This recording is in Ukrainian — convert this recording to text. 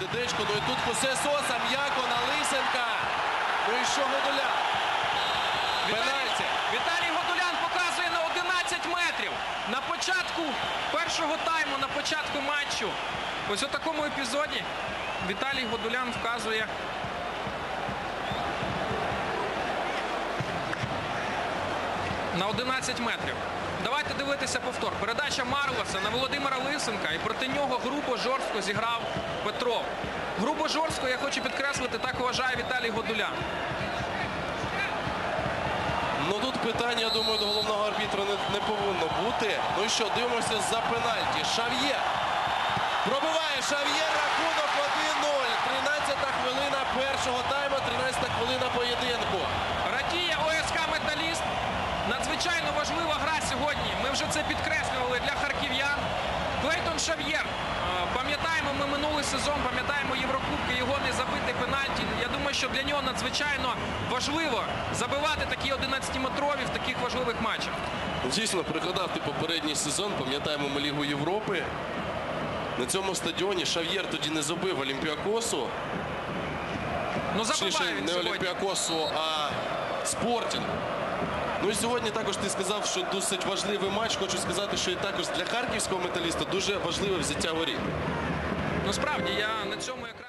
Дедечко. Ну і тут Хосе Соса, м'яко на Лисенка. Ну і що Годуля? Пенальті. Віталій Годулян показує на 11 метрів. На початку першого тайму, на початку матчу. Ось у такому епізоді Віталій Годулян вказує. На 11 метрів. Давайте дивитися повтор. Передача Марлоса на Володимира Лисенка. І проти нього грубо жорстко зіграв Петров. Грубо жорстко, я хочу підкреслити, так вважає Віталій Годулян. Ну тут питання, я думаю, до головного арбітра не, не повинно бути. Ну і що, дивимося за пенальті. Шав'єр. Пробиває Шав'єр рахунок 1-0. 13 хвилина першого тайму, 13 хвилина поєдинку. Сьогодні. Це підкреслювали для харків'ян. Клейтон Шав'єр. Пам'ятаємо ми минулий сезон, пам'ятаємо Єврокубки, його не забити пенальті. Я думаю, що для нього надзвичайно важливо забивати такі 11-метрові в таких важливих матчах. Дійсно, пригадав ти попередній сезон, пам'ятаємо ми Лігу Європи. На цьому стадіоні Шав'єр тоді не забив Олімпіакосу. Ну Точніше, забиває він не сьогодні. Олімпіакосу, а Спортінг. Ну і сьогодні також ти сказав, що досить важливий матч. Хочу сказати, що і також для харківського металіста дуже важливе взяття воріт. Ну справді я на цьому якраз.